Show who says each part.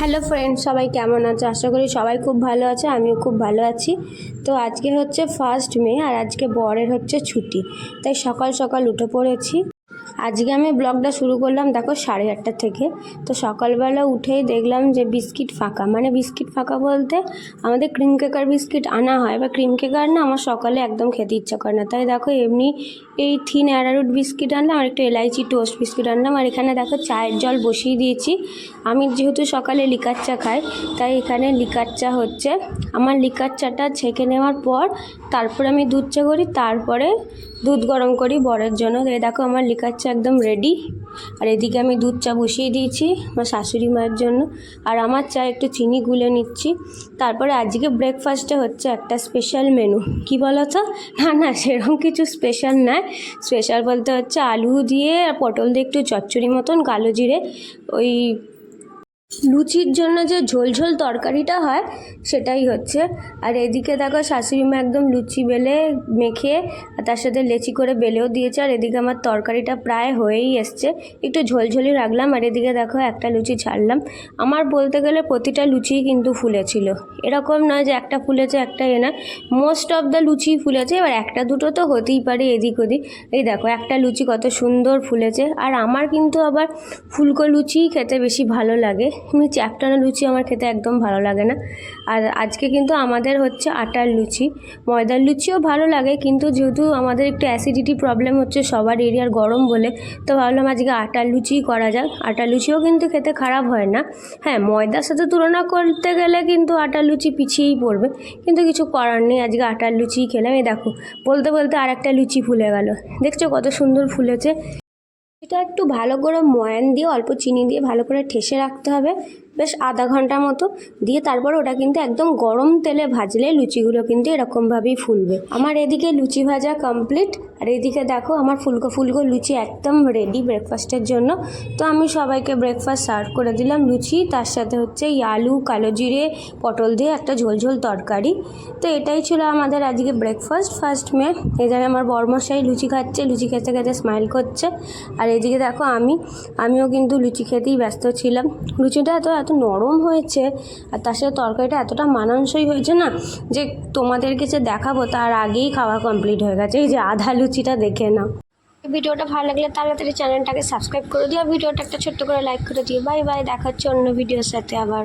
Speaker 1: Hello friend সবাই কেমন আছে? আশা করি সবাই খুব ভালো আছে, আমিও খুব ভালো আছি। তো আজকে হচ্ছে ফার্স্ট মে, আর আজকে বরের হচ্ছে ছুটি। তাই সকাল সকাল উঠে পড়েছি। আজকে আমি ব্লগটা শুরু করলাম, দেখো সাড়ে আটটা থেকে। তো সকালবেলা উঠেই দেখলাম যে বিস্কিট ফাঁকা। মানে বিস্কিট ফাঁকা বলতে আমাদের ক্রিম কেকার বিস্কিট আনা হয়। বা ক্রিম কেকার না আমার সকালে একদম খেতে ইচ্ছা করে না। তাই দেখো এমনি এই থিন অ্যারারুট বিস্কিট আনলাম আর একটু এলাইচি টোস্ট বিস্কিট আনলাম। আর এখানে দেখো চায়ের জল বসিয়ে দিয়েছি। আমি যেহেতু সকালে লিকার চা খাই, তাই এখানে লিকার চা হচ্ছে। আমার লিকার চাটা ছেঁকে নেওয়ার পর তারপরে আমি দুধ চা করি, তারপরে দুধ গরম করি বরের জন্য। তো দেখো আমার লিকার চা একদম রেডি আর এদিকে আমি দুধ চা বসিয়ে দিয়েছি আমার শাশুড়ি মায়ের জন্য। আর আমার চা একটু চিনি গুলে নিচ্ছি। তারপরে আজকে ব্রেকফাস্টে হচ্ছে একটা স্পেশাল মেনু কি বলো তো না না, সেরকম কিছু স্পেশাল নয়। স্পেশাল বলতে হচ্ছে আলু দিয়ে আর পটল দিয়ে একটু চচ্চড়ি মতন, কালো জিরে, ওই লুচির জন্য যে ঝোল ঝোল তরকারিটা হয়, সেটাই হচ্ছে। আর এদিকে দেখো শাশুড়ি মা একদম লুচি বেলে মেখে, আর তার সাথে লেচি করে বেলেও দিয়েছে। আর এদিকে আমার তরকারিটা প্রায় হয়েই এসছে। একটু ঝোলঝোলি রাখলাম, আর এদিকে দেখো একটা লুচি ছাড়লাম। আমার বলতে গেলে প্রতিটা লুচিই কিন্তু ফুলেছিল। এরকম নয় যে একটা ফুলেছে একটা এ না। মোস্ট অফ দ্য লুচি ফুলেছে, এবার একটা দুটো তো হতেই পারে এদিক ওদিক। এই দেখো, একটা লুচি কত সুন্দর ফুলেছে। আর আমার কিন্তু আবার ফুলকো লুচিই খেতে বেশি ভালো লাগে। এমনি চ্যাপটানা লুচি আমার খেতে একদম ভালো লাগে না। আর আজকে কিন্তু আমাদের হচ্ছে আটার লুচি। ময়দার লুচিও ভালো লাগে, কিন্তু যেহেতু আমাদের একটু অ্যাসিডিটি প্রবলেম হচ্ছে সবার এরিয়ার গরম বলে, তো ভাবলাম আজকে আটার লুচিই করা যাক। আটার লুচিও কিন্তু খেতে খারাপ হয় না। হ্যাঁ ময়দার সাথে তুলনা করতে গেলে কিন্তু আটার লুচি পিছিয়েই পড়বে, কিন্তু কিছু করার নেই। আজকে আটার লুচি খেলাম। এই দেখো, বলতে বলতে আর একটা লুচি ফুলে গেল। দেখছ কত সুন্দর ফুলেছে? এটা একটু ভালো করে ময়ান দিয়ে অল্প চিনি দিয়ে ভালো করে ঠেসে রাখতে হবে। বেশ আধা ঘণ্টা মতো দিয়ে তারপর ওটা কিন্তু একদম গরম তেলে ভাজলে লুচিগুলো কিন্তু এরকমভাবেই ফুলবে। আমার এদিকে লুচি ভাজা কমপ্লিট আর এদিকে দেখো আমার ফুলকো ফুলকো লুচি একদম রেডি ব্রেকফাস্টের জন্য। তো আমি সবাইকে ব্রেকফাস্ট সার্ভ করে দিলাম লুচি, তার সাথে হচ্ছে এই আলু, কালো জিরে, পটল দিয়ে একটা ঝোল ঝোল তরকারি। তো এটাই ছিল আমাদের আজকে ব্রেকফাস্ট ফার্স্ট মে এখানে আমার বর্মশাই লুচি খাচ্ছে, লুচি খেতে খেতে স্মাইল করছে। আর এদিকে দেখো আমি, আমিও কিন্তু লুচি খেতেই ব্যস্ত ছিলাম। লুচিটা তো এত নরম হয়েছে আর তার সাথে তরকারিটা এতটা মানানসই হয়েছে না যে তোমাদেরকে যে দেখাবো তার আগেই খাওয়া কমপ্লিট হয়ে গেছে। এই যে আধা লুচিটা দেখে নাও। ভিডিওটা ভালো লাগলে তাড়াতাড়ি চ্যানেলটাকে সাবস্ক্রাইব করে দিও ভিডিওটা একটা ছোট্ট করে লাইক করে দিও। বাই বাই দেখা হচ্ছে অন্য ভিডিওর সাথে আবার।